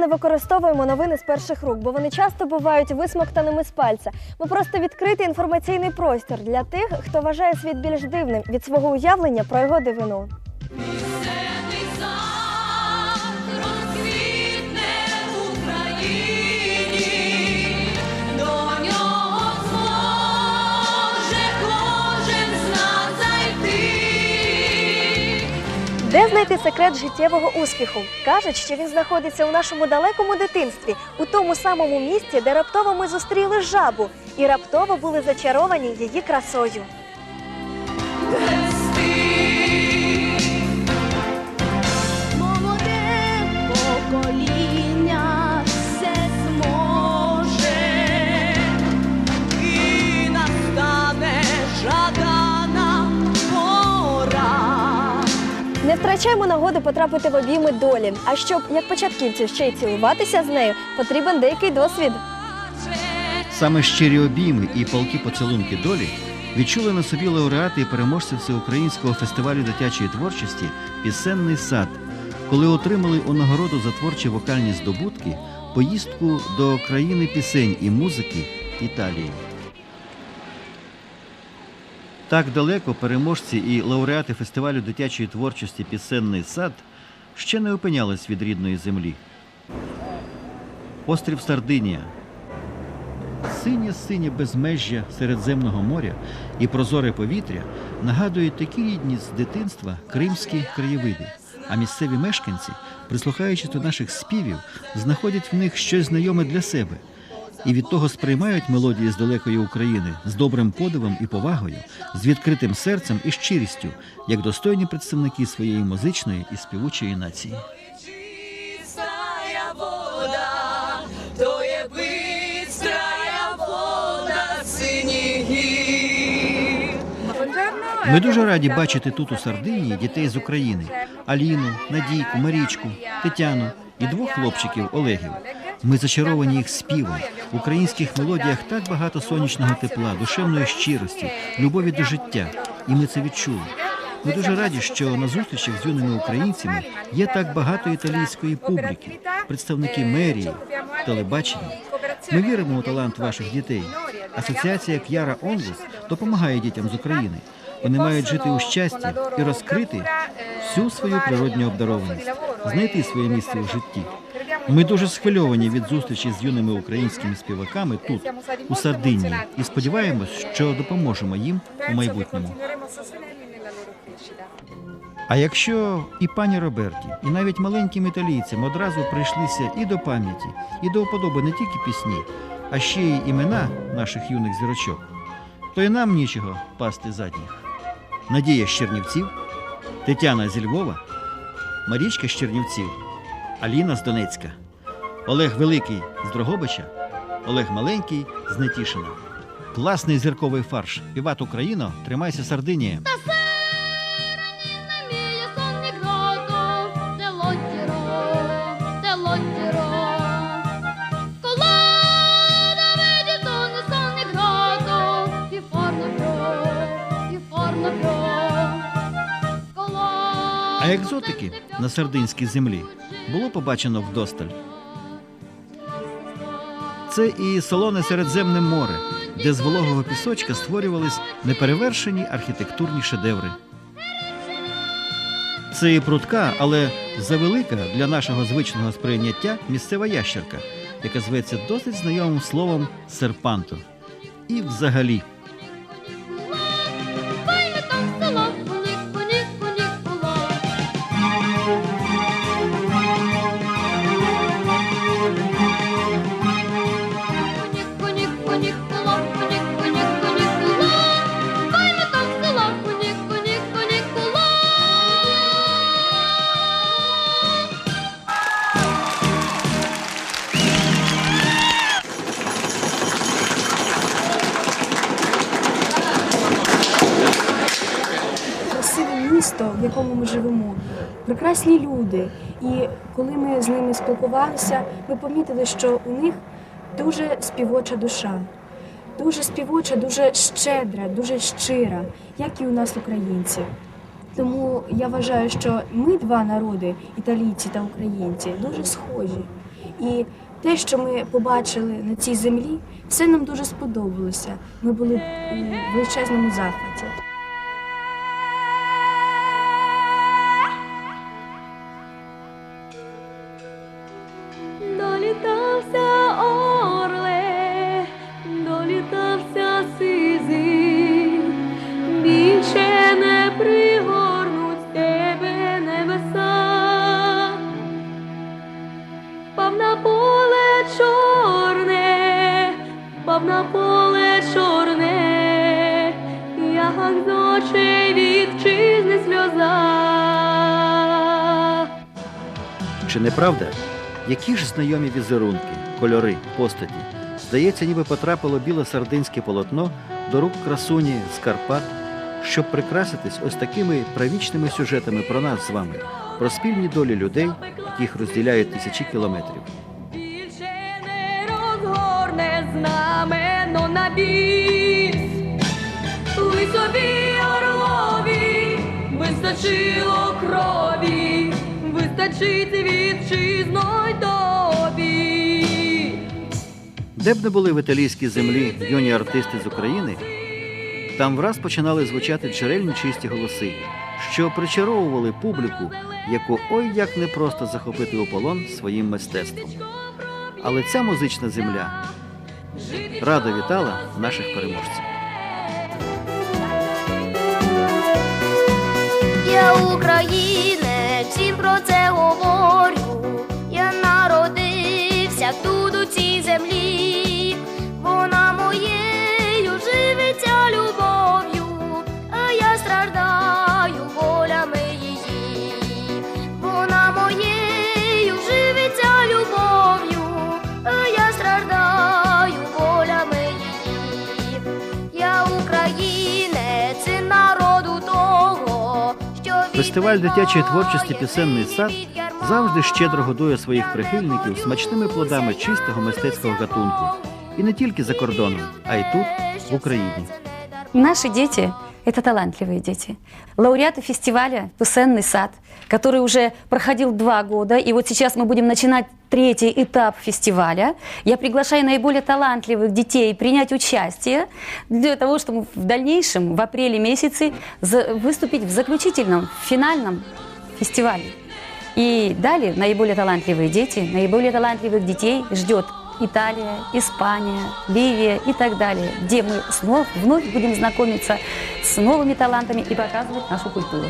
не використовуємо новини з перших рук, бо вони часто бувають висмоктаними з пальця. Ми просто відкритий інформаційний простір для тих, хто вважає світ більш дивним від свого уявлення про його дивину. Знайти секрет життєвого успіху? Кажуть, що він знаходиться у нашому далекому дитинстві, у тому самому місці, де раптово ми зустріли жабу і раптово були зачаровані її красою. Не втрачаємо нагоди потрапити в обійми долі. А щоб як початківцю ще й цілуватися з нею, потрібен деякий досвід. Саме щирі обійми і палки поцілунки долі відчули на собі лауреати і переможці всеукраїнського фестивалю дитячої творчості Пісенний сад, коли отримали у нагороду за творчі вокальні здобутки поїздку до країни пісень і музики Італії. Так далеко переможці і лауреати фестивалю дитячої творчості Пісенний сад ще не опинялись від рідної землі. Острів Сардинія Синє синє безмежжя Середземного моря і прозоре повітря нагадують такі рідні з дитинства кримські краєвиди. А місцеві мешканці, прислухаючись до наших співів, знаходять в них щось знайоме для себе і від того сприймають мелодії з далекої України з добрим подивом і повагою, з відкритим серцем і щирістю, як достойні представники своєї музичної і співучої нації. Ми дуже раді бачити тут у Сардинії дітей з України: Аліну, Надійку, Марічку, Тетяну і двох хлопчиків Олегів. Ми зачаровані їх співом. В українських мелодіях так багато сонячного тепла, душевної щирості, любові до життя. І ми це відчули. Ми дуже раді, що на зустрічах з юними українцями є так багато італійської публіки, представники мерії, телебачення. Ми віримо у талант ваших дітей. Асоціація К'яра Онлус допомагає дітям з України. Вони мають жити у щасті і розкрити всю свою природню обдарованість, знайти своє місце у житті. Ми дуже схвильовані від зустрічі з юними українськими співаками тут, у Сардинії, і сподіваємось, що допоможемо їм у майбутньому. А якщо і пані Роберті, і навіть маленьким італійцям одразу прийшлися і до пам'яті, і до вподоби не тільки пісні, а ще й імена наших юних зірочок, то й нам нічого пасти задніх. Надія з Чернівців, Тетяна зі Львова, Марічка з Чернівців, Аліна з Донецька, Олег Великий з Дрогобича, Олег Маленький з Нетішина. Класний зірковий фарш. Піват Україно, тримайся. Colonna А екзотики на сардинській землі було побачено вдосталь. Це і солоне Середземне море, де з вологого пісочка створювались неперевершені архітектурні шедеври. Це і прудка, але завелика для нашого звичного сприйняття місцева ящерка, яка зветься досить знайомим словом серпанто. І взагалі. Місто, в якому ми живемо, прекрасні люди. І коли ми з ними спілкувалися, ми помітили, що у них дуже співоча душа, дуже співоча, дуже щедра, дуже щира, як і у нас, українців. Тому я вважаю, що ми два народи, італійці та українці, дуже схожі. І те, що ми побачили на цій землі, все нам дуже сподобалося. Ми були у величезному захваті. На поле чорне, пав на поле чорне, як з очей вітчизни сльоза. Чи не правда? Які ж знайомі візерунки, кольори, постаті? Здається, ніби потрапило біле сардинське полотно до рук красуні з Карпат, щоб прикраситись ось такими правічними сюжетами про нас з вами, про спільні долі людей, яких розділяють тисячі кілометрів. Більше не розгорне знамено на біс. Ви собі орлові, вистачило крові, вистачить вітчизно й тобі. Де б не були в італійській землі юні артисти з України, там враз починали звучати джерельні чисті голоси, що причаровували публіку, яку ой як непросто захопити у полон своїм мистецтвом. Але ця музична земля радо вітала наших переможців. Я українець, Фестиваль дитячої творчості Пісенний сад завжди щедро годує своїх прихильників смачними плодами чистого мистецького гатунку. І не тільки за кордоном, а й тут, в Україні. Наші дети – это талантливые дети. Лауреаты фестиваля «Песенный сад», который уже проходил два года, и вот сейчас мы будем начинать третий этап фестиваля. Я приглашаю наиболее талантливых детей принять участие для того, чтобы в дальнейшем, в апреле месяце, выступить в заключительном, финальном фестивале. И далее наиболее талантливые дети, наиболее талантливых детей ждет Италия, Испания, Ливия и так далее, где мы снова, вновь будем знакомиться с новыми талантами и показывать нашу культуру.